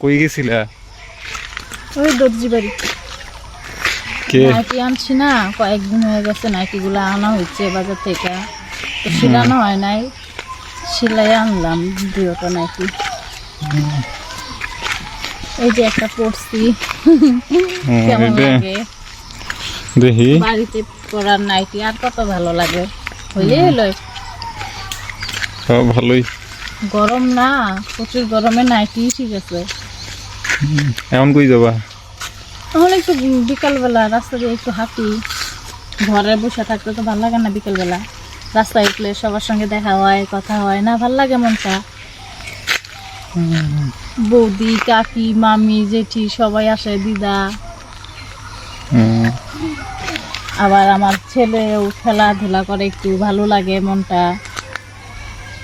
কই গেছিলা? ওই দর্জি বাড়ি। কে? নাইটি আনছি না কয়েকদিন হয়ে গেছে নাইটিগুলো আনা হয়েছে বাজার থেকে। তো শিলানো হয় নাই সিলাই আনলাম দুটো নাইটি। এই যে একটা পড়ছি কেমন লাগে? দেখি। বাড়িতে পরার নাইটি আর কত ভালো লাগে? হইলে এলো ভালোই। গরম না প্রচুর গরমে নাইটি ঠিক আছে। এমন কই যাবা? তখন একটু বিকালবেলা রাস্তা দিয়ে একটু হাঁটি। ঘরে বসে থাকতে তো ভালো লাগে না বিকালবেলা। রাস্তায় উঠলে সবার সঙ্গে দেখা হয় কথা হয়। না ভালো লাগে মনটা। বৌদি কাকি মামি জেঠি সবাই আসে দিদা। আবার আমার ছেলেও খেলাধুলা করে একটু ভালো লাগে মনটা।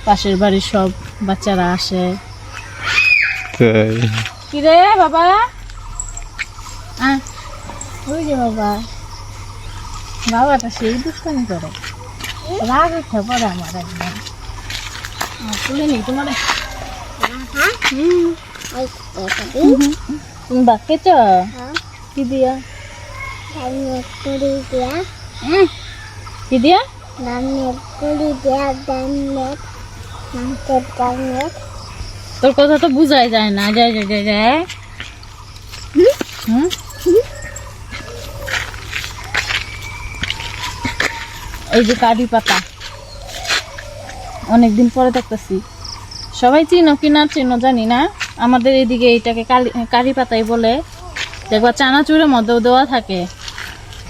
পাশের বাড়ির সব বাচ্চারা আসে। তাই। কিরে বাবা আহ, ওই যে বাবা বাবাটা সেই দুষ্টামি করে রাগ উঠে পড়ে আমার একদম আহ, তুলে নি তোমার তুমি বাক্যেছ কি দিয়া উম, কি দিয়া তোর কথা তো বুঝাই যায় না। যায় যায় যায় যায়? এই যে কারি পাতা। অনেকদিন পরে দেখতেছি। সবাই চিনো কি না চিনো জানি না। আমাদের এদিকে এইটাকে কালি কারি পাতাই বলে। দেখবা চানাচুরের মধ্যেও দেওয়া থাকে।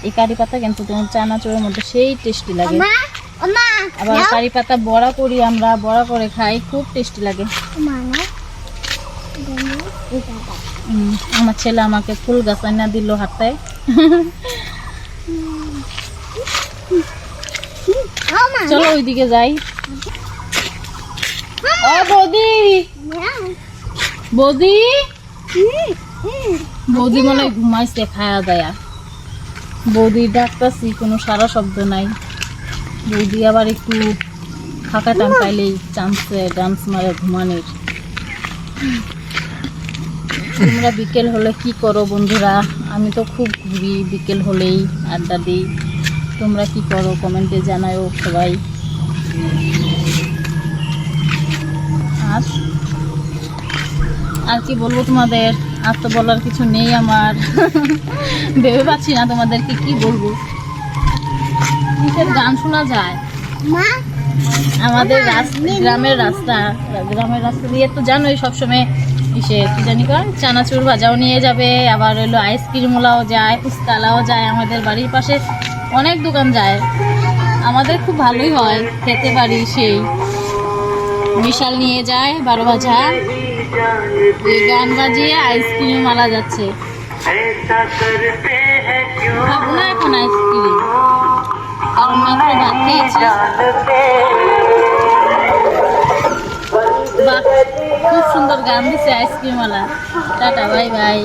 এই কারি পাতা কিন্তু তোমার চানাচুরের মধ্যে সেই টেস্টি লাগে। আবার কারি পাতা বড়া করি আমরা বড়া করে খাই খুব টেস্টি লাগে। আমার ছেলে আমাকে ফুল গাছ আনা দিল হাতে। চলো ওইদিকে যাই। বৌদি! বৌদি! বৌদি মনে হয় ঘুমাইছে, খায়া দায়া। বৌদি ডাকতাছি, কোনো সারা শব্দ নাই। বৌদি আবার একটু ফাঁকা টান পাইলেই চান্সে ডান্স মারে ঘুমানোর। তোমরা বিকেল হলে কি করো বন্ধুরা? আমি তো খুব ঘুরি বিকেল হলেই আড্ডা দিই। তোমরা কি করো? কমেন্টে জানাও সবাই। আর আর কি বলব তোমাদের? আর তো বলার কিছু নেই আমার। ভেবে পাচ্ছি না তোমাদেরকে কি বলব। গান শোনা যায়? আমাদের গ্রামের রাস্তা। গ্রামের রাস্তা দিয়ে তো জানোই সবসময় ইসে কি জানি কয়? চানাচুর ভাজাও নিয়ে যাবে, আবার হলো আইসক্রিমওয়ালাও যায় ফুচকালাও যায় আমাদের বাড়ির পাশে। অনেক দোকান যায়। আমাদের খুব ভালোই হয়, খেতে পারি সেই। বিশাল নিয়ে যায়, বারো ভাজা। গান বাজিয়ে আইসক্রিম মালা যাচ্ছে। না এখন আইসক্রিম কারণ মাত্র ভাত সুন্দর গান দিছে আইসক্রিমওয়ালা টাটা বাই বাই।